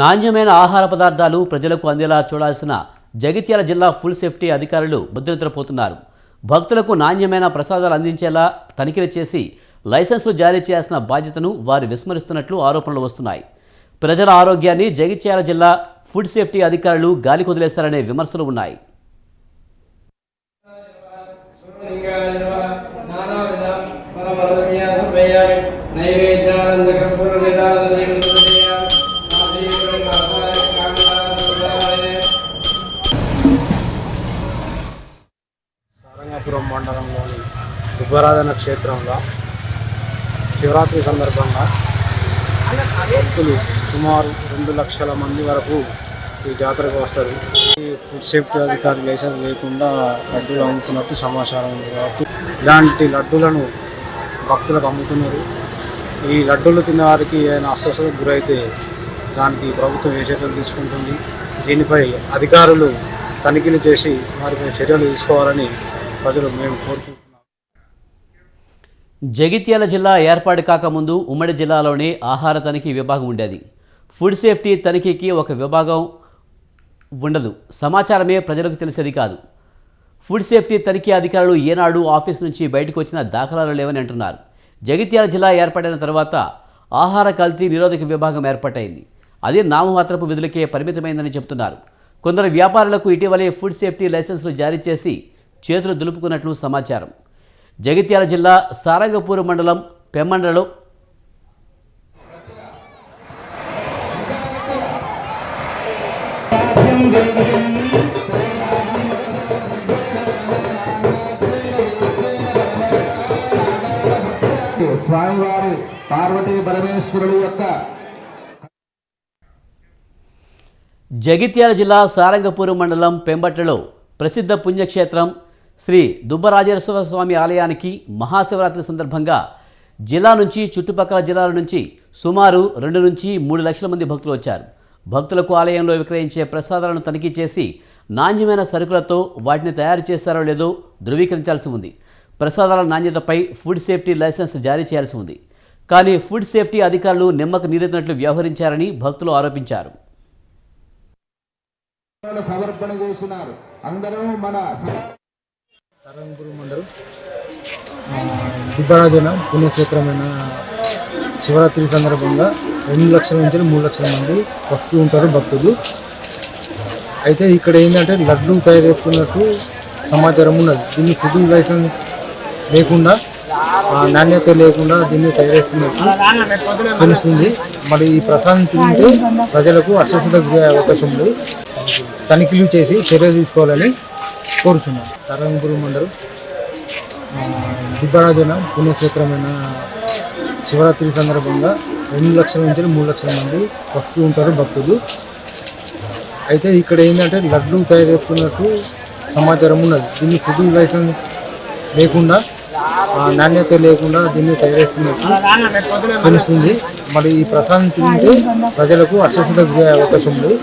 నాణ్యమైన ఆహార పదార్థాలు ప్రజలకు అందేలా చూడాల్సిన జగిత్యాల జిల్లా ఫుడ్ సేఫ్టీ అధికారులు ముద్రనిద్రపోతున్నారు భక్తులకు నాణ్యమైన ప్రసాదాలు అందించేలా తనిఖీలు చేసి లైసెన్సులు జారీ చేయాల్సిన బాధ్యతను వారు విస్మరిస్తున్నట్లు ఆరోపణలు వస్తున్నాయి. ప్రజల ఆరోగ్యాన్ని జగిత్యాల జిల్లా ఫుడ్ సేఫ్టీ అధికారులు గాలి కుదిలేస్తారనే విమర్శలు ఉన్నాయి. దుబ్బరాధన క్షేత్రంలో శివరాత్రి సందర్భంగా భక్తులు సుమారు రెండు లక్షల మంది వరకు ఈ జాతరకు వస్తారు. ఫుడ్ సేఫ్టీ అధికారి లైసెన్స్ లేకుండా లడ్డూలు అమ్ముతున్నట్టు సమాచారం ఉంది కాబట్టి ఇలాంటి లడ్డూలను భక్తులకు అమ్ముతున్నారు. ఈ లడ్డూలు తిన్న వారికి ఏదైనా అస్వస్థతకు గురైతే దానికి ప్రభుత్వం ఏ చర్యలు తీసుకుంటుంది? దీనిపై అధికారులు తనిఖీలు చేసి వారిపై చర్యలు తీసుకోవాలని ప్రజలు మేము కోరుకుంటున్నాం. జగిత్యాల జిల్లా ఏర్పాటు కాకముందు ఉమ్మడి జిల్లాలోనే ఆహార తనిఖీ విభాగం ఉండేది. ఫుడ్ సేఫ్టీ తనిఖీకి ఒక విభాగం ఉండదు. సమాచారమే ప్రజలకు తెలిసేది కాదు. ఫుడ్ సేఫ్టీ తనిఖీ అధికారులు ఏనాడు ఆఫీస్ నుంచి బయటకు వచ్చిన దాఖలాలు లేవని అంటున్నారు. జగిత్యాల జిల్లా ఏర్పడిన తర్వాత ఆహార కల్తీ నిరోధక విభాగం ఏర్పాటైంది. అది నామమాత్రపు విధులకే పరిమితమైందని చెబుతున్నారు. కొందరు వ్యాపారులకు ఇటీవలే ఫుడ్ సేఫ్టీ లైసెన్సులు జారీ చేసి చేతులు దులుపుకున్నట్లు సమాచారం. జగిత్యాల జిల్లా సారంగపూర్ మండలం పెమ్మండలో. స్వామివారి పార్వతీ పరమేశ్వరుల యొక్క జగిత్యాల జిల్లా సారంగపూర్ మండలం పెంబట్లలో ప్రసిద్ధ పుణ్యక్షేత్రం శ్రీ దుబ్బరాజేశ్వర స్వామి ఆలయానికి మహాశివరాత్రి సందర్భంగా జిల్లా నుంచి చుట్టుపక్కల జిల్లాల నుంచి సుమారు రెండు నుంచి మూడు లక్షల మంది భక్తులు వచ్చారు. భక్తులకు ఆలయంలో విక్రయించే ప్రసాదాలను తనిఖీ చేసి నాణ్యమైన సరుకులతో వాటిని తయారు చేస్తారో లేదో ధృవీకరించాల్సి ఉంది. ప్రసాదాల నాణ్యతపై ఫుడ్ సేఫ్టీ లైసెన్స్ జారీ చేయాల్సి ఉంది. కానీ ఫుడ్ సేఫ్టీ అధికారులు నిమ్మకు నీరెత్తినట్లు వ్యవహరించారని భక్తులు ఆరోపించారు. సమర్పణ చేసినారు. అందరూ మన సారంగపురం మండలం. దిబ్బరాజన పుణ్యక్షేత్రమైన శివరాత్రి సందర్భంగా రెండు లక్షల నుంచి మూడు లక్షల మంది వస్తూ ఉంటారు భక్తులు. అయితే ఇక్కడ ఏంటంటే లడ్డు తయారు చేస్తున్నట్టు సమాచారం ఉన్నది. దీన్ని ఫుడ్ లైసెన్స్ లేకుండా నాణ్యత లేకుండా దీన్ని తయారు చేస్తున్నట్టు తెలుస్తుంది. మరి ఈ ప్రసాదం తింటే ప్రజలకు అస్వస్థతకు అవకాశం ఉంది. తనిఖీలు చేసి చర్యలు తీసుకోవాలని కోరుచున్నాం తరంగురు మండలం దిబ్బరాజన పుణ్యక్షేత్రమైన శివరాత్రి సందర్భంగా రెండు లక్షల నుంచి మూడు లక్షల మంది వస్తూ ఉంటారు భక్తులు. అయితే ఇక్కడ ఏంటంటే లడ్డు తయారు చేస్తున్నట్టు సమాచారం ఉన్నది. దీన్ని ఫుడ్ లైసెన్స్ లేకుండా నాణ్యత లేకుండా దీన్ని తయారు చేస్తున్నట్టు తెలుస్తుంది. మరి ఈ ప్రసాదం తింటే ప్రజలకు అస్వస్థతకు అవకాశం ఉంది.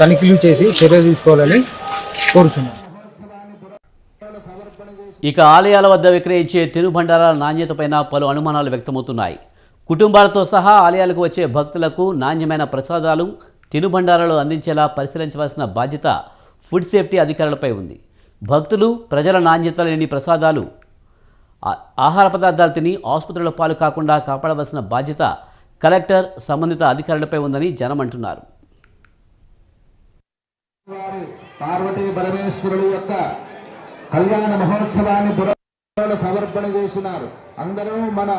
తనిఖీలు చేసి చర్యలు తీసుకోవాలని కోరుచున్నాను. ఇక ఆలయాల వద్ద విక్రయించే తిరుబండారాల నాణ్యతపైన పలు అనుమానాలు వ్యక్తమవుతున్నాయి. కుటుంబాలతో సహా ఆలయాలకు వచ్చే భక్తులకు నాణ్యమైన ప్రసాదాలు తినుబండారాలు అందించేలా పరిశీలించవలసిన బాధ్యత ఫుడ్ సేఫ్టీ అధికారులపై ఉంది. భక్తులు ప్రజల నాణ్యత లేని ప్రసాదాలు ఆహార పదార్థాలు తిని ఆసుపత్రుల పాలు కాకుండా కాపాడవలసిన బాధ్యత కలెక్టర్ సంబంధిత అధికారులపై ఉందని జనం అంటున్నారు. పార్వతీ పరమేశ్వరుడు యొక్క కళ్యాణ మహోత్సవాన్ని సమర్పణ చేసినారు అందరూ మన